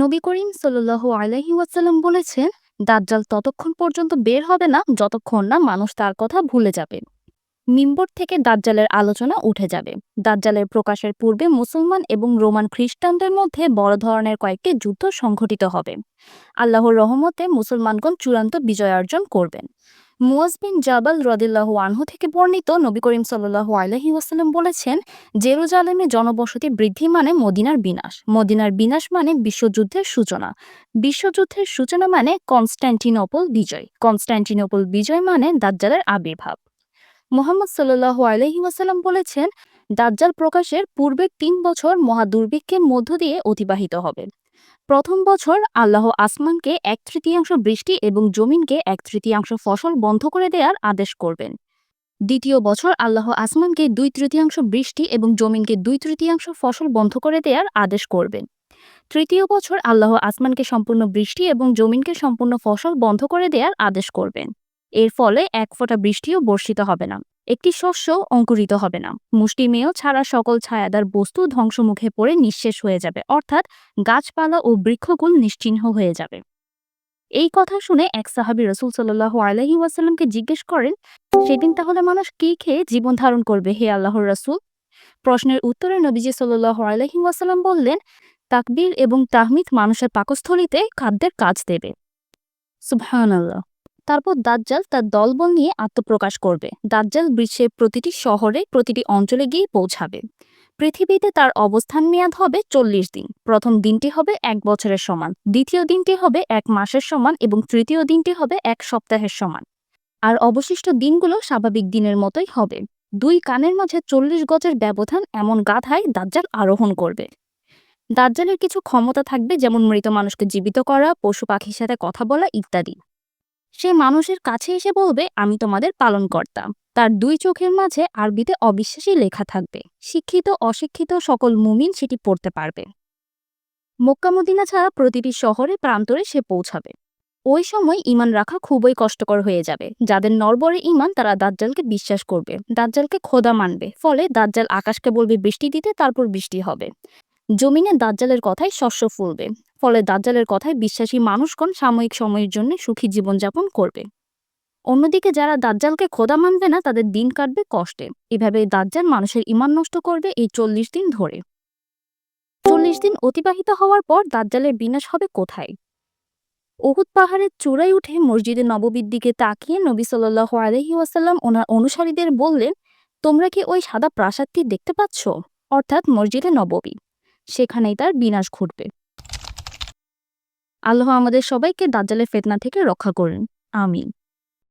নবী করিম সাল্লাল্লাহু আলাইহি ওয়াসাল্লাম বলেছেন, দাজ্জাল ততক্ষণ পর্যন্ত বের হবে না, যতক্ষণ না মানুষ তার কথা ভুলে যাবে। মিম্বর থেকে দাজ্জালের আলোচনা উঠে যাবে। দাজ্জালের প্রকাশের পূর্বে মুসলমান এবং রোমান খ্রিস্টানদের মধ্যে বড় ধরনের কয়েকটি যুদ্ধ সংঘটিত হবে। আল্লাহর রহমতে মুসলমানগণ চূড়ান্ত বিজয় অর্জন করবেন। মুয়াজ বিন জাবাল রদিল্লাহু আনহু থেকে বর্ণিত নবী করিম সাল্লাল্লাহু আলাইহি ওয়াসাল্লাম বলেছেন, জেরুজালেমে জনবসতি বৃদ্ধি মানে মদিনার বিনাশ। মদিনার বিনাশ মানে বিশ্বযুদ্ধের সূচনা। বিশ্বযুদ্ধের সূচনা মানে কনস্ট্যান্টিনোপল বিজয়। কনস্ট্যান্টিনোপল বিজয় মানে দাজ্জালের আবির্ভাব। মোহাম্মদ সাল্লাল্লাহু আলাইহি ওয়াসাল্লাম বলেছেন, দাজ্জাল প্রকাশের পূর্বে তিন বছর মহাদুর্ভিক্ষের মধ্য দিয়ে অতিবাহিত হবে। প্রথম বছর আল্লাহ আসমানকে এক তৃতীয়াংশ বৃষ্টি এবং জমিনকে এক তৃতীয়াংশ ফসল বন্ধ করে দেওয়ার আদেশ করবেন। দ্বিতীয় বছর আল্লাহ আসমানকে দুই তৃতীয়াংশ বৃষ্টি এবং জমিনকে দুই তৃতীয়াংশ ফসল বন্ধ করে দেওয়ার আদেশ করবেন। তৃতীয় বছর আল্লাহ আসমানকে সম্পূর্ণ বৃষ্টি এবং জমিনকে সম্পূর্ণ ফসল বন্ধ করে দেওয়ার আদেশ করবেন। এর ফলে এক ফোঁটা বৃষ্টিও বর্ষিত হবে না। একটি শস্য অঙ্কুরিত হবে না। মুষ্টিমেয় ছাড়া সকল ছায়াদার বস্তু ধ্বংসমুখে পড়ে নিঃশেষ হয়ে যাবে, অর্থাৎ গাছপালা ও বৃক্ষকুল নিশ্চিহ্ন হয়ে যাবে। এই কথা শুনে এক সাহাবি রসুল সাল্লাহ আলহি ওয়াসাল্লামকে জিজ্ঞেস করেন, সেদিন তাহলে মানুষ কি খেয়ে জীবন ধারণ করবে হে আল্লাহর রসুল? প্রশ্নের উত্তরে নবীজি সাল্লাহ আলহি ওয়াসাল্লাম বললেন, তাকবীর এবং তাহমিদ মানুষের পাকস্থলিতে খাদ্যের কাজ দেবে। সুবহানাল্লাহ। তারপর দাজ্জাল তার দলবল নিয়ে আত্মপ্রকাশ করবে। দাজ্জাল বিশ্বের প্রতিটি শহরে, প্রতিটি অঞ্চলে গিয়ে পৌঁছাবে। পৃথিবীতে তার অবস্থান মেয়াদ হবে চল্লিশ দিন। প্রথম দিনটি হবে এক বছরের সমান। দ্বিতীয় দিনটি হবে এক মাসের সমান এবং তৃতীয় দিনটি হবে এক সপ্তাহের সমান। আর অবশিষ্ট দিনগুলো স্বাভাবিক দিনের মতোই হবে। দুই কানের মাঝে চল্লিশ গজের ব্যবধান এমন গাধায় দাজ্জাল আরোহণ করবে। দাজ্জালের কিছু ক্ষমতা থাকবে যেমন মৃত মানুষকে জীবিত করা, পশু পাখির সাথে কথা বলা ইত্যাদি। সে মানুষের কাছে এসে বলবে, আমি তোমাদের পালন পালনকর্তা। তার দুই চোখের মাঝে আরবিতে অবিশ্বাসী লেখা থাকবে, শিক্ষিত, অশিক্ষিত সকল মুমিন সেটি পড়তে পারবে। মক্কামদিনা ছাড়া প্রতিটি শহরে, প্রান্তরে সে পৌঁছাবে। ওই সময় ইমান রাখা খুবই কষ্টকর হয়ে যাবে। যাদের নরবরে ইমান তারা দাজ্জালকে বিশ্বাস করবে। দাজ্জালকে খোদা মানবে, ফলে দাজ্জাল আকাশকে বলবে, বৃষ্টি দিতে, তারপর বৃষ্টি হবে। জমিনে দাজ্জালের কথায় শস্য ফুলবে। ফলে দাজ্জালের কথায় বিশ্বাসী মানুষগণ সাময়িক সময়ের জন্য সুখী জীবনযাপন করবে। অন্যদিকে যারা দাজ্জালকে খোদা মানবে না, তাদের দিন কাটবে কষ্টে। এভাবে দাজ্জাল মানুষের ইমান নষ্ট করবে এই চল্লিশ দিন ধরে। চল্লিশ দিন অতিবাহিত হওয়ার পর দাজ্জালের বিনাশ হবে কোথায়? উহুদ পাহাড়ের চূড়ায় উঠে মসজিদে নববীর দিকে তাকিয়ে নবী সাল্লাহ আলহি ওয়াসাল্লাম ওনার অনুসারীদের বললেন, তোমরা কি ওই সাদা প্রাসাদটি দেখতে পাচ্ছ? অর্থাৎ মসজিদে নববী। সেখানেই তার বিনাশ ঘটবে। আল্লাহ আমাদের সবাইকে দাজ্জালের ফেতনা থেকে রক্ষা করেন। আমিন।